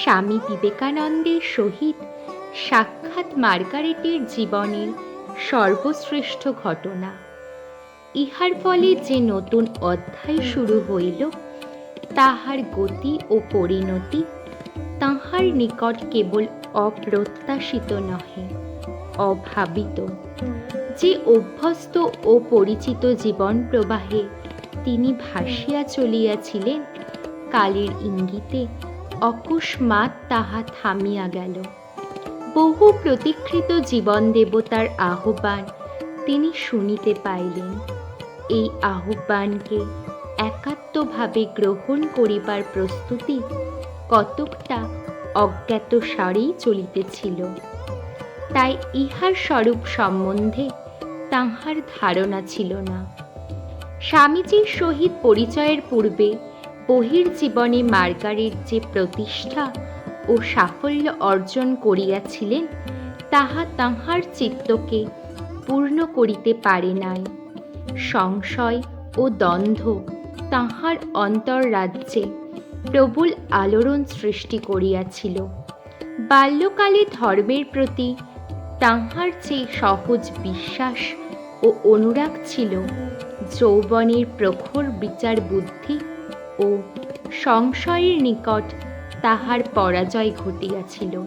স্বামী বিবেকানন্দের সহিত সাক্ষাৎ মার্গারেটের জীবনের সর্বশ্রেষ্ঠ ঘটনা। ইহার ফলে যে নতুন অধ্যায় শুরু হইল, তাহার গতি ও পরিণতি তাহার নিকট কেবল অপ্রত্যাশিত নহে, অভাবিত। যে অভ্যস্ত ও পরিচিত জীবন প্রবাহে তিনি ভাসিয়া চলিয়াছিলেন, কালের ইঙ্গিতে অকস্মাৎ তাহা থামিয়া গেল। বহু প্রতীক্ষিত জীবন দেবতার আহ্বান তিনি শুনিতে পাইলেন। এই আহ্বানকে একাত্মভাবে গ্রহণ করিবার প্রস্তুতি কতকটা অজ্ঞাত সারেই চলিতেছিল। তাই ইহার স্বরূপ সম্বন্ধে তাহার ধারণা ছিল না। স্বামীজির সহিত পরিচয়ের পূর্বে বহির্জীবনে মার্গারেট যে প্রতিষ্ঠা ও সাফল্য অর্জন করিয়াছিলেন, তাহা তাহার চিত্তকে পূর্ণ করিতে পারে নাই। সংশয় ও দ্বন্দ্ব তাহার অন্তর্রাজ্যে প্রবল আলোড়ন সৃষ্টি করিয়াছিল। বাল্যকালে ধর্মের প্রতি তাহার যে সহজ বিশ্বাস ও অনুরাগ ছিল। যৌবনের প্রখর বিচার বুদ্ধি ও সংশয়ের নিকট তাহার পরাজয় ঘটিয়াছিল।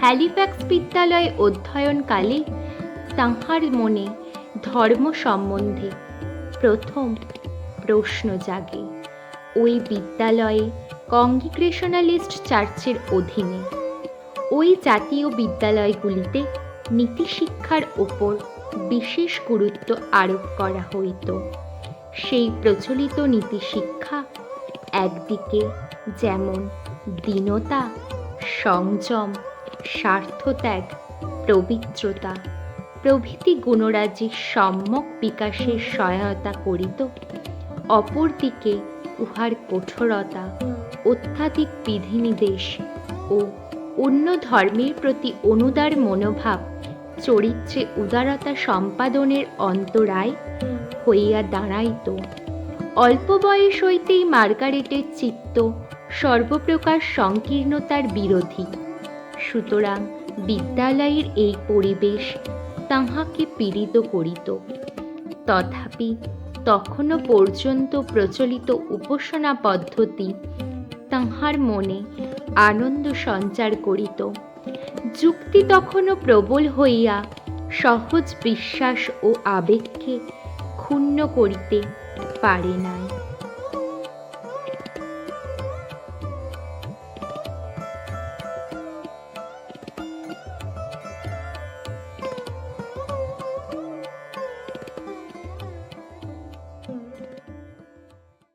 হ্যালিফ্যাক্স বিদ্যালয়ে অধ্যয়নকালে তাহার মনে ধর্ম সম্বন্ধে প্রথম প্রশ্ন জাগে। ওই বিদ্যালয়ে কংগ্রিগেশনালিস্ট চার্চের অধীনে ওই জাতীয় বিদ্যালয়গুলিতে নীতিশিক্ষার ওপর বিশেষ গুরুত্ব আরোপ করা হইত। সেই প্রচলিত নীতি শিক্ষা একদিকে যেমন দীনতা, সংযম, স্বার্থত্যাগ, পবিত্রতা, প্রভৃতি গুণরাজির সম্যক বিকাশের সহায়তা করিত, অপরদিকে উহার কঠোরতা, অত্যাধিক বিধিনিদেশ ও অন্য ধর্মের প্রতি অনুদার মনোভাব চরিত্রে উদারতা সম্পাদনের অন্তরায় হইয়া দাঁড়াইত। অল্প বয়স হইতেই মার্গারেটের চিত্ত সর্বপ্রকার সংকীর্ণতার বিরোধী। সুতরাং বিদ্যালয়ের এই পরিবেশ তাহাকে পীড়িত করিত। তথাপি তখনও পর্যন্ত প্রচলিত উপাসনা পদ্ধতি তাহার মনে আনন্দ সঞ্চার করিত। যুক্তি তখনও প্রবল হইয়া সহজ বিশ্বাস ও আবেগকে ক্ষুণ্ণ করিতে পারে নাই।